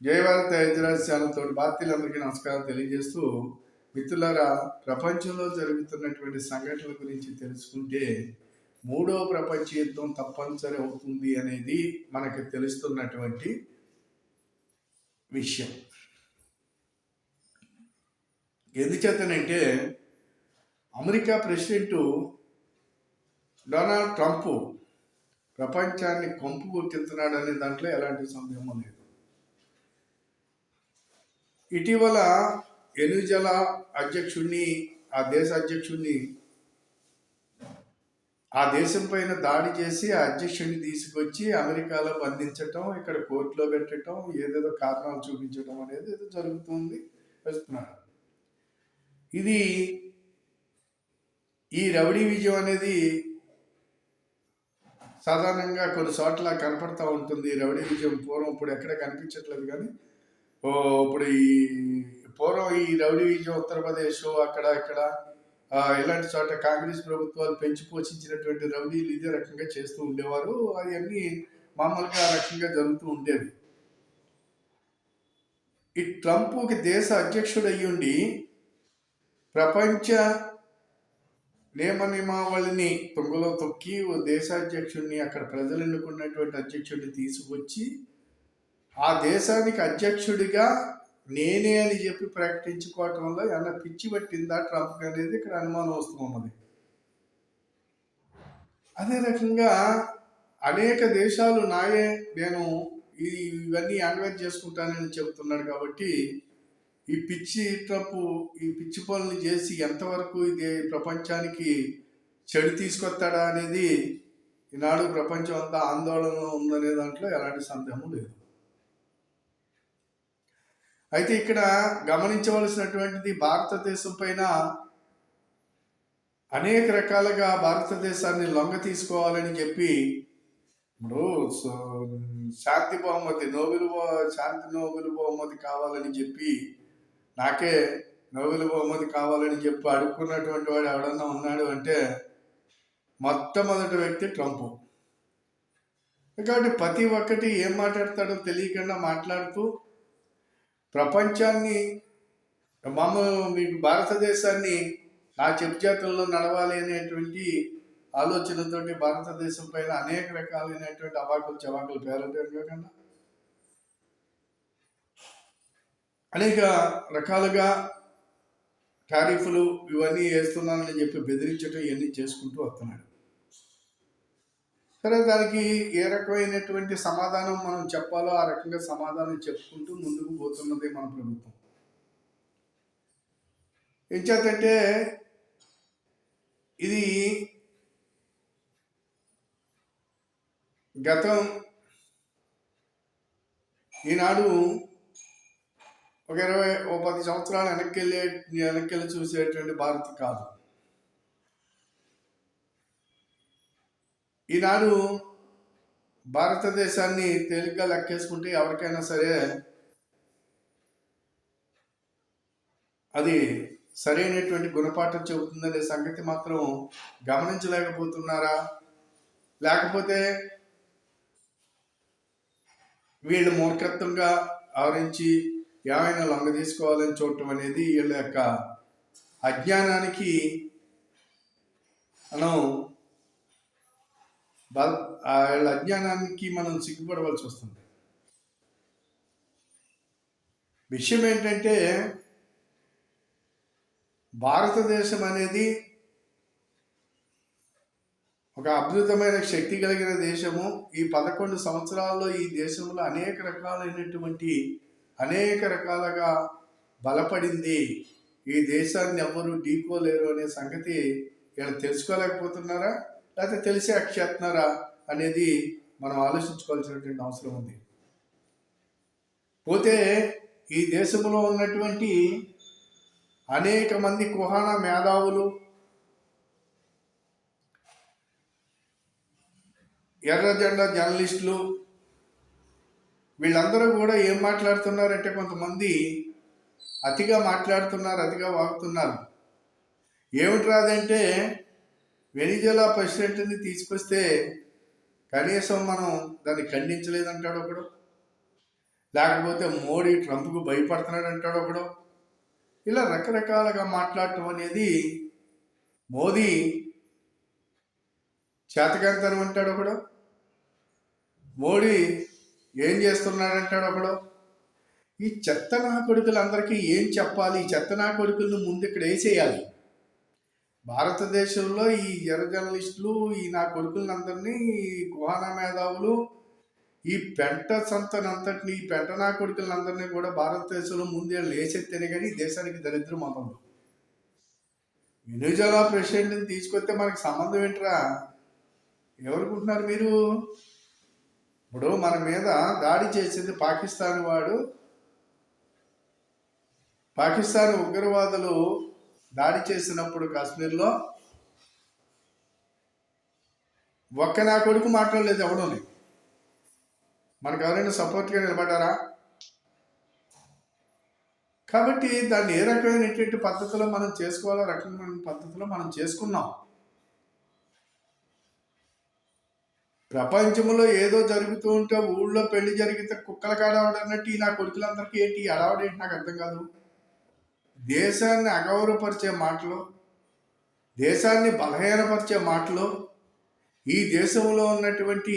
జయవార్త హైదరాబాద్ ఛానల్తో బాధ్యులందరికీ నమస్కారం తెలియజేస్తూ మిత్రులారా ప్రపంచంలో జరుగుతున్నటువంటి సంఘటనల గురించి తెలుసుకుంటే మూడో ప్రపంచ యుద్ధం తప్పనిసరి అవుతుంది అనేది మనకు తెలుస్తున్నటువంటి విషయం. ఎందుచేతనంటే అమెరికా ప్రెసిడెంట్ డొనాల్డ్ ట్రంప్ ప్రపంచాన్ని కంపు కొట్టిస్తున్నాడు అనే దాంట్లో ఎలాంటి సందేహం లేదు. ఇటీవల ఎనుజల అధ్యక్షుడిని ఆ దేశ అధ్యక్షుడిని ఆ దేశం పైన దాడి చేసి ఆ అధ్యక్షుడిని తీసుకొచ్చి అమెరికాలో బంధించటం ఇక్కడ కోర్టులో పెట్టడం ఏదేదో కారణాలు చూపించడం అనేది ఏదో జరుగుతుంది వస్తున్నారు ఇది ఈ రౌడీ విజయం అనేది సాధారణంగా కొన్ని చోట్ల కనపడతా ఉంటుంది. రౌడీ విజయం పూర్వం ఇప్పుడు ఎక్కడ కనిపించట్లేదు కానీ ఇప్పుడు ఈ పూర్వం ఈ రౌడీ విజయం ఉత్తరప్రదేశ్ అక్కడ ఇక్కడ ఇలాంటి చోట కాంగ్రెస్ ప్రభుత్వాలు పెంచి పోషించినటువంటి రౌడీలు ఇదే రకంగా చేస్తూ ఉండేవారు. అవన్నీ మామూలుగా ఆ రకంగా జరుగుతూ ఉండేవి. ఈ ట్రంప్కి దేశ అధ్యక్షుడు అయ్యుండి ప్రపంచ నియమ నియమావళిని తొంగలో తొక్కి ఓ దేశాధ్యక్షుడిని అక్కడ ప్రజలు ఎన్నుకున్నటువంటి అధ్యక్షుడిని తీసుకొచ్చి ఆ దేశానికి అధ్యక్షుడిగా నేనే అని చెప్పి ప్రకటించుకోవటం వల్ల ఏమన్నా పిచ్చి పట్టిందా ట్రంప్ అనేది ఇక్కడ అనుమానం వస్తూ అదే రకంగా అనేక దేశాలు నాయే నేను ఈ ఇవన్నీ అన్వైర్ చేసుకుంటానని చెబుతున్నాడు కాబట్టి ఈ పిచ్చి ట్రంప్ ఈ పిచ్చి పనులు చేసి ఎంతవరకు ఇది ప్రపంచానికి చెడు తీసుకొస్తాడా అనేది ఈనాడు ప్రపంచం అంతా ఆందోళనలో ఉందనే దాంట్లో ఎలాంటి సందేహం లేదు. అయితే ఇక్కడ గమనించవలసినటువంటిది భారతదేశం పైన అనేక రకాలుగా భారతదేశాన్ని లొంగ తీసుకోవాలని చెప్పి ఇప్పుడు శాంతి బహుమతి నోబెల్ శాంతి నోబెల్ బహుమతి కావాలని చెప్పి నాకే నోబెల్ బహుమతి కావాలని చెప్పి అడుక్కున్నటువంటి వాడు ఎవడన్నా ఉన్నాడు అంటే మొట్టమొదటి వ్యక్తి ట్రంప్. కాబట్టి ప్రతి ఒక్కటి ఏం మాట్లాడతాడో తెలియకుండా మాట్లాడుతూ ప్రపంచాన్ని మమ్మ మీకు భారతదేశాన్ని నా చెప్పుచేతుల్లో నడవాలి అనేటువంటి ఆలోచనతోటి భారతదేశం పైన అనేక రకాలైనటువంటి అవాకులు చవాకులు పేరకుండా అనేక రకాలుగా టారిఫ్లు ఇవన్నీ వేస్తున్నానని చెప్పి బెదిరించడం ఇవన్నీ చేసుకుంటూ వస్తున్నాడు. సరే దానికి ఏ రకమైనటువంటి సమాధానం మనం చెప్పాలో ఆ రకంగా సమాధానం చెప్పుకుంటూ ముందుకు పోతున్నది మన ప్రభుత్వం. ఏం చేతంటే ఇది గతం ఈనాడు ఒక ఇరవై ఓ పది సంవత్సరాలు వెనక్కి వెళ్ళే వెనక్కి వెళ్ళి చూసేటువంటి భారత్ కాదు. ఈనాడు భారతదేశాన్ని తేలిగ్గా లెక్కేసుకుంటే ఎవరికైనా సరే అది సరైనటువంటి గుణపాఠం చెబుతుందనే సంగతి మాత్రం గమనించలేకపోతున్నారా? లేకపోతే వీళ్ళు మూర్ఖత్వంగా ఆవరించి ఏమైనా లొంగ తీసుకోవాలని చూడటం అనేది వీళ్ళ యొక్క అజ్ఞానానికి మనం వాళ్ళ అజ్ఞానానికి మనం సిగ్గుపడవలసి వస్తుంది. విషయం ఏంటంటే భారతదేశం అనేది ఒక అద్భుతమైన శక్తి కలిగిన దేశము. ఈ పదకొండు సంవత్సరాల్లో ఈ దేశంలో అనేక రకాలైనటువంటి అనేక రకాలుగా బలపడింది. ఈ దేశాన్ని ఎవరు ఢీకోలేరు అనే సంగతి వీళ్ళు తెలుసుకోలేకపోతున్నారా? లేకపోతే తెలిసి అక్షేస్తున్నారా అనేది మనం ఆలోచించుకోవాల్సినటువంటి అవసరం ఉంది. పోతే ఈ దేశంలో ఉన్నటువంటి అనేక మంది కుహాన మేధావులు ఎర్రజెండా జర్నలిస్టులు వీళ్ళందరూ కూడా ఏం మాట్లాడుతున్నారంటే కొంతమంది అతిగా మాట్లాడుతున్నారు అతిగా వాగుతున్నారు. ఏమిటి రాదంటే వెనిజులా ప్రెసిడెంట్ని తీసుకొస్తే కనీసం మనం దాన్ని ఖండించలేదంటాడు ఒకడు. లేకపోతే మోడీ ట్రంప్కు భయపడుతున్నాడు అంటాడు ఒకడు. ఇలా రకరకాలుగా మాట్లాడటం అనేది మోదీ చేతకంతనం అంటాడు ఒకడు. మోడీ ఏం చేస్తున్నాడంటాడు ఒకడు. ఈ చెత్త నా కొడుకులందరికీ ఏం చెప్పాలి? ఈ చెత్త నా కొడుకులను ముందు ఇక్కడ వేసేయాలి. భారతదేశంలో ఈ ఎర్ర జర్నలిస్టులు ఈ నా కొడుకులందరినీ కుహానా మేధావులు ఈ పెంట సంతనంతటిని ఈ పెంట నా కొడుకులందరినీ కూడా భారతదేశంలో ముందే లేచెత్తేనే కానీ ఈ దేశానికి దరిద్రం అవ్వదు వెనుజులా ప్రెసిడెంట్ని తీసుకొస్తే మనకి సంబంధం ఏంట్రా? ఎవరుకుంటున్నారు మీరు? ఇప్పుడు మన మీద దాడి చేసింది పాకిస్తాన్ వాడు. పాకిస్తాన్ ఉగ్రవాదులు దాడి చేసినప్పుడు కాశ్మీర్లో ఒక్క నా కొడుకు మాట్లాడలేదు ఎవడోని మనకు ఎవరైనా సపోర్ట్గా నిలబడ్డారా? కాబట్టి దాన్ని ఏ రకమైనటువంటి పద్ధతిలో మనం చేసుకోవాలో రకమైన పద్ధతిలో మనం చేసుకున్నాం. ప్రపంచంలో ఏదో జరుగుతూ ఉంటే ఊళ్ళో పెళ్ళి జరిగితే కుక్కల కాడవడన్నట్టు ఈ నా కొడుకులందరికీ ఏంటి అడవడేంటి నాకు అర్థం కాదు. దేశాన్ని అగౌరవపరిచే మాటలు దేశాన్ని బలహీనపరిచే మాటలు ఈ దేశంలో ఉన్నటువంటి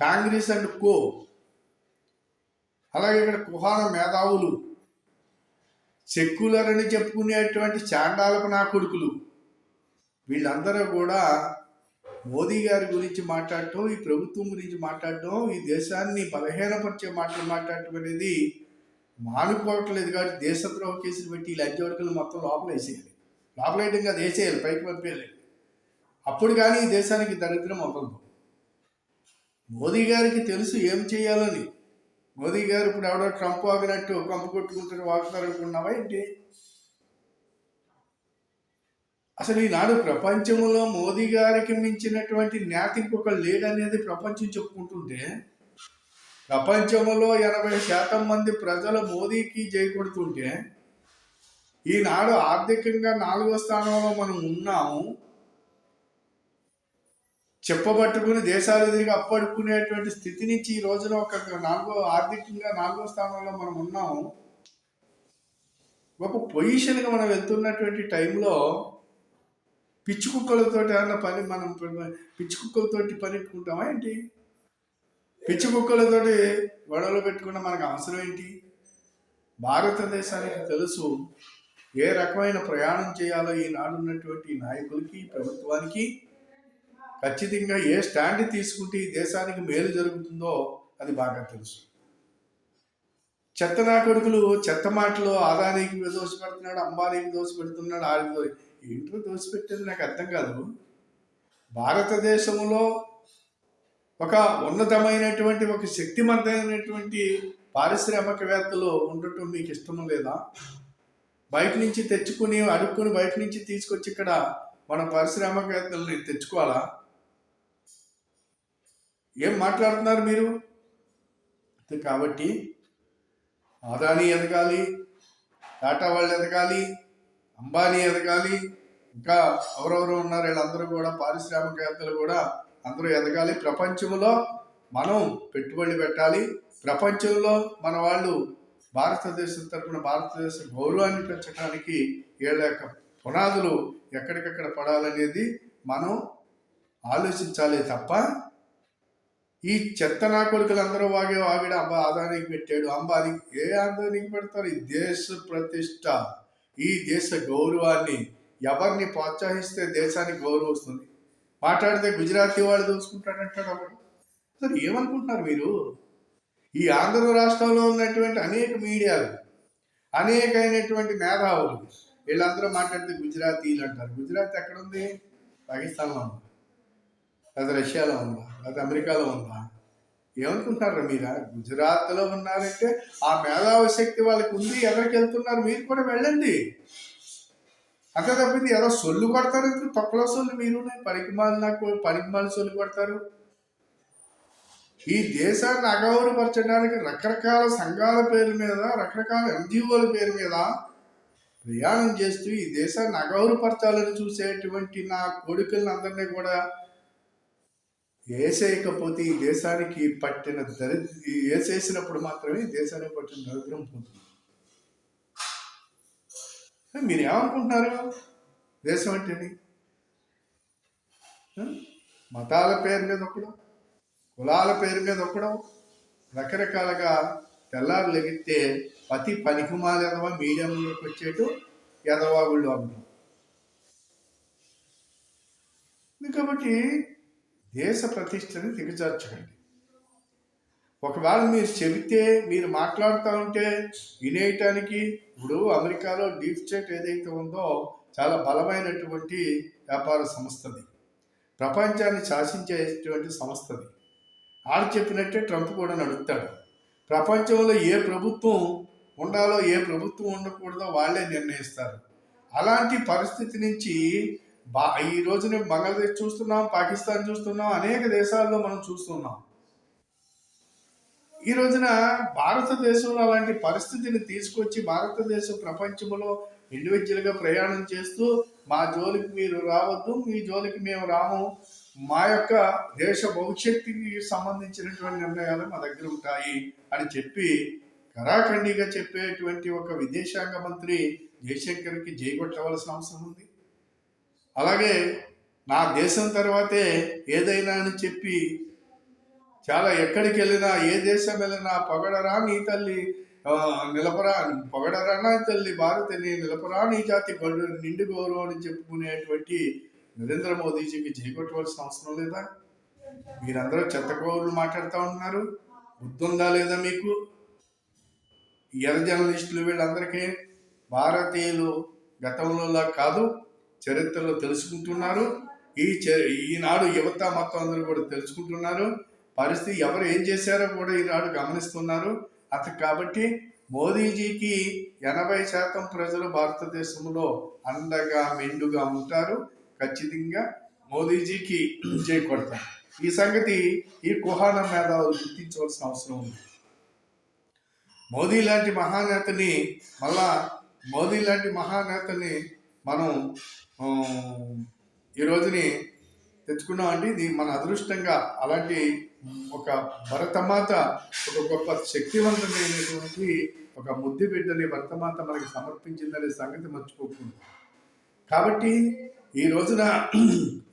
కాంగ్రెస్ అండ్ కో అలాగే ఇక్కడ కుహాన మేధావులు సెక్యులర్ అని చెప్పుకునేటువంటి చాండాలపు నా కొడుకులు వీళ్ళందరూ కూడా మోదీ గారి గురించి మాట్లాడటం ఈ ప్రభుత్వం గురించి మాట్లాడటం ఈ దేశాన్ని బలహీనపరిచే మాటలు మాట్లాడటం అనేది మానుకోవట్లేదు కాబట్టి దేశద్రోహ కేసులు పెట్టి ఈ లంచవర్కులు మొత్తం లోపల వేసేయాలి. లోపల వేయడం కాదు వేసేయాలి. పైకి పంపేయాలి. అప్పుడు కానీ ఈ దేశానికి దరిద్రం అవ్వదు. మోదీ గారికి తెలుసు ఏం చేయాలని మోదీ గారు ఇప్పుడు ఎవడో ట్రంప్ వాగినట్టు కంపు కొట్టుకుంటారు వాగుతారు అనుకున్నావా ఏంటి? అసలు ఈనాడు ప్రపంచంలో మోదీ గారికి మించినటువంటి నేత ఇంకొకరు లేడనేది ప్రపంచం చెప్పుకుంటుంటే ప్రపంచంలో ఎనభై శాతం మంది ప్రజలు మోదీకి జై కొడుతుంటే ఈనాడు ఆర్థికంగా నాలుగో స్థానంలో మనం ఉన్నాము. చెప్పబట్టుకుని దేశాలు దిగి అప్పడుకునేటువంటి స్థితి నుంచి ఈ రోజున ఒక నాలుగో ఆర్థికంగా నాలుగో స్థానంలో మనం ఉన్నాము. ఒక పొజిషన్గా మనం వెళ్తున్నటువంటి టైంలో పిచ్చి కుక్కలతోటి ఏమన్నా పని మనం పిచ్చి కుక్కలతోటి పని పెట్టుకుంటామా ఏంటి? పిచ్చి కుక్కలతోటి గొడవలు పెట్టుకున్న మనకు అవసరం ఏంటి? భారతదేశానికి తెలుసు ఏ రకమైన ప్రయాణం చేయాలో ఈనాడు ఉన్నటువంటి నాయకులకి ప్రభుత్వానికి. ఖచ్చితంగా ఏ స్టాండ్ తీసుకుంటే ఈ దేశానికి మేలు జరుగుతుందో అది బాగా తెలుసు. చెత్త నా కొడుకులు చెత్త మాటలు ఆదానికి దోషపెడుతున్నాడు అంబానీకి దోషపెడుతున్నాడు ఆడికి దో ఏంటో దోషపెట్టేది నాకు అర్థం కాదు. భారతదేశంలో ఒక ఉన్నతమైనటువంటి ఒక శక్తిమంతమైనటువంటి పారిశ్రామికవేత్తలు ఉండటం మీకు ఇష్టం లేదా? బయట నుంచి తెచ్చుకుని అడుక్కుని బయట నుంచి తీసుకొచ్చి ఇక్కడ మన పారిశ్రామికవేత్తల్ని తెచ్చుకోవాలా? ఏం మాట్లాడుతున్నారు మీరు? కాబట్టి అదానీ ఎదగాలి టాటా వాళ్ళు ఎదగాలి అంబానీ ఎదగాలి ఇంకా ఎవరెవరు ఉన్నారు వీళ్ళందరూ కూడా పారిశ్రామికవేత్తలు కూడా అందరూ ఎదగాలి. ప్రపంచంలో మనం పెట్టుబడి పెట్టాలి. ప్రపంచంలో మన వాళ్ళు భారతదేశం తరఫున భారతదేశ గౌరవాన్ని పెంచడానికి వీళ్ళ యొక్క పునాదులు ఎక్కడికెక్కడ పడాలనేది మనం ఆలోచించాలి తప్ప ఈ చెత్త నా కొడుకులు అందరూ వాగే వాగిడ అంబ ఆదానికి పెట్టాడు. అంబాని ఏ ఆదానికి పెడతారు? ఈ దేశ ప్రతిష్ట ఈ దేశ గౌరవాన్ని ఎవరిని ప్రోత్సహిస్తే దేశానికి గౌరవం వస్తుంది? మాట్లాడితే గుజరాతీ వాళ్ళు దోచుకుంటాడంటాడు ఒకడు అసలు ఏమనుకుంటున్నారు మీరు? ఈ ఆంధ్ర రాష్ట్రంలో ఉన్నటువంటి అనేక మీడియాలు అనేకమైనటువంటి మేధావులు వీళ్ళందరూ మాట్లాడితే గుజరాతీలు అంటారు. గుజరాత్ ఎక్కడ ఉంది పాకిస్తాన్లో ఉందా? లేదా రష్యాలో ఉందా? లేదా అమెరికాలో ఉందా? ఏమనుకుంటున్నారా మీరా? గుజరాత్లో ఉన్నారంటే ఆ మేధావి శక్తి వాళ్ళకి ఉంది ఎవరికి వెళ్తున్నారు? మీరు కూడా వెళ్ళండి. అంతే తప్పింది ఏదో సొల్లు కొడతారు తొక్కలో సొల్లు మీరు పనికిమాలి నాకు పనికిమాలి సొల్లు కొడతారు. ఈ దేశాన్ని అగౌరవపరచడానికి రకరకాల సంఘాల పేరు మీద రకరకాల ఎన్జిఓల పేరు మీద ప్రయాణం చేస్తూ ఈ దేశాన్ని అగౌరవపరచాలని చూసేటువంటి నా కొడుకులను అందరినీ కూడా వేసేయకపోతే ఈ దేశానికి పట్టిన దరిద్ర వేసేసినప్పుడు మాత్రమే దేశానికి పట్టిన దరిద్రం పోతుంది. మీరు ఏమనుకుంటున్నారు? దేశం అంటేని మతాల పేరు మీద ఒకడు కులాల పేరు మీద ఒకడు రకరకాలుగా తెల్లారు లెగితే ప్రతి పనికిమాల ఎదవా మీడియంలోకి వచ్చేటు ఎదవాగుళ్ళు అంటాం కాబట్టి దేశ ప్రతిష్టని దిగజార్చకండి. ఒకవేళ మీరు చెబితే మీరు మాట్లాడుతూ ఉంటే వినేయటానికి ఇప్పుడు అమెరికాలో డీప్ స్టేట్ ఏదైతే ఉందో చాలా బలమైనటువంటి వ్యాపార సంస్థది. ప్రపంచాన్ని శాసించేటువంటి సంస్థది. ఆడు చెప్పినట్టే ట్రంప్ కూడా నడుపుతాడు. ప్రపంచంలో ఏ ప్రభుత్వం ఉండాలో ఏ ప్రభుత్వం ఉండకూడదో వాళ్ళే నిర్ణయిస్తారు. అలాంటి పరిస్థితి నుంచి బా ఈ రోజున బంగ్లాదేశ్ చూస్తున్నాం పాకిస్తాన్ చూస్తున్నాం అనేక దేశాల్లో మనం చూస్తున్నాం. ఈ రోజున భారతదేశంలో అలాంటి పరిస్థితిని తీసుకొచ్చి భారతదేశం ప్రపంచంలో ఇండివిజువల్గా ప్రయాణం చేస్తూ మా జోలికి మీరు రావద్దు మీ జోలికి మేము రాము మా యొక్క దేశ భవిష్యత్తుకి సంబంధించినటువంటి నిర్ణయాలు మా దగ్గర ఉంటాయి అని చెప్పి కరాఖండిగా చెప్పేటువంటి ఒక విదేశాంగ మంత్రి జయశంకర్కి జయగొట్టవలసిన అవసరం ఉంది. అలాగే నా దేశం తర్వాతే ఏదైనా అని చెప్పి చాలా ఎక్కడికి వెళ్ళినా ఏ దేశం వెళ్ళినా పొగడరా నీ తల్లి? నిలపరా పొగడరా నా తల్లి? భారతిని నిలపరా నీ జాతి నిండు గౌరవం అని చెప్పుకునేటువంటి నరేంద్ర మోదీజీకి చేకొట్టవలసిన అవసరం లేదా? మీరందరూ చెత్త కౌరులు మాట్లాడుతూ ఉన్నారు. బుద్ధి ఉందా లేదా మీకు? ఎర్ర జర్నలిస్టులు వీళ్ళందరికీ భారతీయులు గతంలోలా కాదు చరిత్రలో తెలుసుకుంటున్నారు. ఈ చ- ఈనాడు యువత మొత్తం అందరూ కూడా తెలుసుకుంటున్నారు. పరిస్థితి ఎవరు ఏం చేశారో కూడా ఈనాడు గమనిస్తున్నారు. అత కాబట్టి మోదీజీకి ఎనభై శాతం ప్రజలు భారతదేశంలో అండగా మెండుగా ఉంటారు. ఖచ్చితంగా మోదీజీకి జై ఈ సంగతి ఈ కుహాన మేధావులు గుర్తించవలసిన అవసరం ఉంది. మోదీ లాంటి మహానేతని మళ్ళా మోదీ లాంటి మహానేతని మనం ఈ రోజుని తెచ్చుకున్నాం అంటే ఇది మన అదృష్టంగా అలాంటి ఒక భరతమాత ఒక గొప్ప శక్తివంతమైనటువంటి ఒక ముద్దు బిడ్డని భరతమాత మనకి సమర్పించిందనే సంగతి మర్చిపోకుండా కాబట్టి ఈ రోజున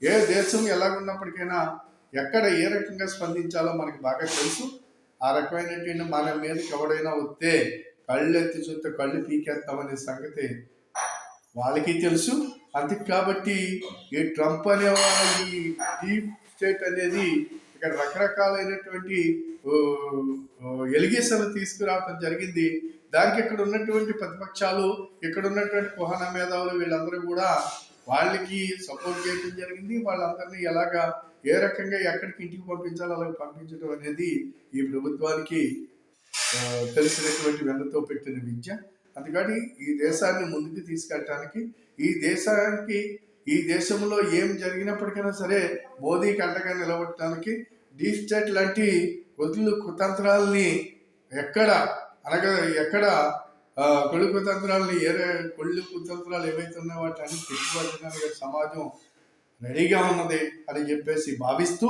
ఏ దేశం ఎలాగున్నప్పటికైనా ఎక్కడ ఏ రకంగా స్పందించాలో మనకి బాగా తెలుసు. ఆ రకమైనటువంటి మన మీదకి ఎవడైనా వస్తే కళ్ళు ఎత్తి చూస్తే కళ్ళు పీకేస్తామనే సంగతి వాళ్ళకి తెలుసు. అందుకు కాబట్టి ఈ ట్రంప్ అనే ఈ డీప్ స్టేట్ అనేది ఇక్కడ రకరకాలైనటువంటి ఎలిగేషన్లు తీసుకురావటం జరిగింది. దానికి ఇక్కడ ఉన్నటువంటి ప్రతిపక్షాలు ఇక్కడ ఉన్నటువంటి కుహన మేధావులు వీళ్ళందరూ కూడా వాళ్ళకి సపోర్ట్ చేయడం జరిగింది. వాళ్ళందరినీ ఎలాగా ఏ రకంగా ఎక్కడికి ఇంటికి పంపించాలో అలాగ పంపించడం అనేది ఈ ప్రభుత్వానికి తెలిసినటువంటి వెన్నతో పెట్టిన విద్య. అందుకని ఈ దేశాన్ని ముందుకు తీసుకెళ్ళటానికి ఈ దేశానికి ఈ దేశంలో ఏం జరిగినప్పటికైనా సరే మోదీకి అండగా నిలబడటానికి డీప్ స్టేట్ లాంటి కొద్దులు కుతంత్రాలని ఎక్కడ అనగా ఎక్కడ కొళ్ళు కుతంత్రాలని ఏ కొళ్ళు కుతంత్రాలు ఏవైతే ఉన్నాయో వాటిని పెట్టుబడడానికి సమాజం రెడీగా ఉన్నది అని చెప్పేసి భావిస్తూ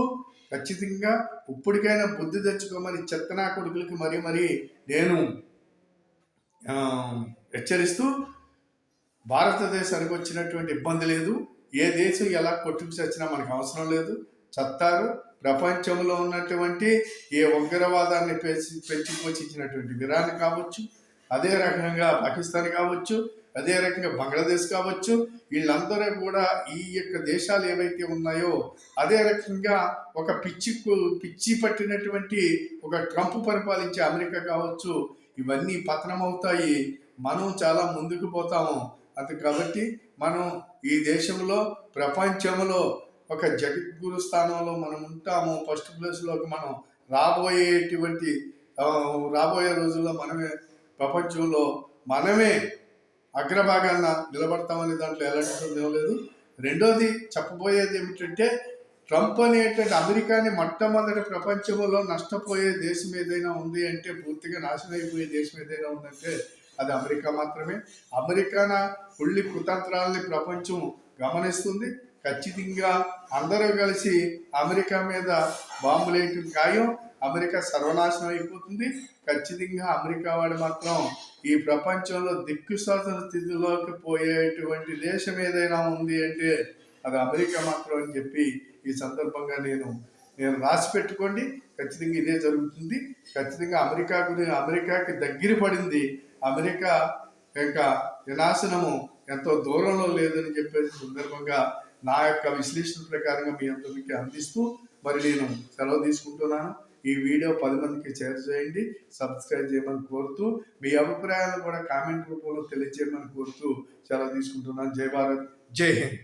ఖచ్చితంగా ఇప్పటికైనా బుద్ధి తెచ్చుకోమని చెత్తనా కొడుకులకి మరీ మరీ నేను హెచ్చరిస్తూ భారతదేశానికి వచ్చినటువంటి ఇబ్బంది లేదు. ఏ దేశం ఎలా కొట్టుకు చచ్చినా మనకు అవసరం లేదు. చత్తారు ప్రపంచంలో ఉన్నటువంటి ఏ ఉగ్రవాదాన్ని పెంచి పెంచి పోషించినటువంటి ఇరాన్ కావచ్చు అదే రకంగా పాకిస్తాన్ కావచ్చు అదే రకంగా బంగ్లాదేశ్ కావచ్చు వీళ్ళందరూ కూడా ఈ యొక్క దేశాలు ఏవైతే ఉన్నాయో అదే రకంగా ఒక పిచ్చి పిచ్చి పట్టినటువంటి ఒక ట్రంప్ పరిపాలించే అమెరికా కావచ్చు ఇవన్నీ పతనమవుతాయి. మనం చాలా ముందుకు పోతాము. అది కాబట్టి మనం ఈ దేశంలో ప్రపంచంలో ఒక జగద్గురు స్థానంలో మనం ఉంటాము. ఫస్ట్ ప్లేస్లోకి మనం రాబోయేటువంటి రాబోయే రోజుల్లో మనమే ప్రపంచంలో మనమే అగ్రభాగాన నిలబడతామనే దాంట్లో ఎలాంటి సందేహం లేదు. రెండోది చెప్పబోయేది ఏమిటంటే ట్రంప్ అనేటువంటి అమెరికాని మొట్టమొదటి ప్రపంచంలో నష్టపోయే దేశం ఏదైనా ఉంది అంటే పూర్తిగా నాశనం అయిపోయే దేశం ఏదైనా ఉందంటే అది అమెరికా మాత్రమే. అమెరికాన ఉళ్ళి కుతంత్రాలని ప్రపంచం గమనిస్తుంది. ఖచ్చితంగా అందరూ కలిసి అమెరికా మీద బాంబులు వేయటం ఖాయం. అమెరికా సర్వనాశనం అయిపోతుంది. ఖచ్చితంగా అమెరికా వాడు మాత్రం ఈ ప్రపంచంలో దిక్కుసాధన స్థితిలోకి పోయేటువంటి దేశం ఏదైనా ఉంది అంటే అది అమెరికా మాత్రం అని చెప్పి ఈ సందర్భంగా నేను నేను రాసి పెట్టుకోండి. ఖచ్చితంగా ఇదే జరుగుతుంది. ఖచ్చితంగా అమెరికా అమెరికాకి దగ్గర పడింది. అమెరికా యొక్క వినాశనము ఎంతో దూరంలో లేదని చెప్పేసి సందర్భంగా నా యొక్క విశ్లేషణ ప్రకారంగా మీ అందరికి అందిస్తూ మరి నేను సెలవు తీసుకుంటున్నాను. ఈ వీడియో పది మందికి షేర్ చేయండి సబ్స్క్రైబ్ చేయమని కోరుతూ మీ అభిప్రాయాలను కూడా కామెంట్ రూపంలో తెలియజేయమని కోరుతూ సెలవు తీసుకుంటున్నాను. జై భారత్ జై హింద్.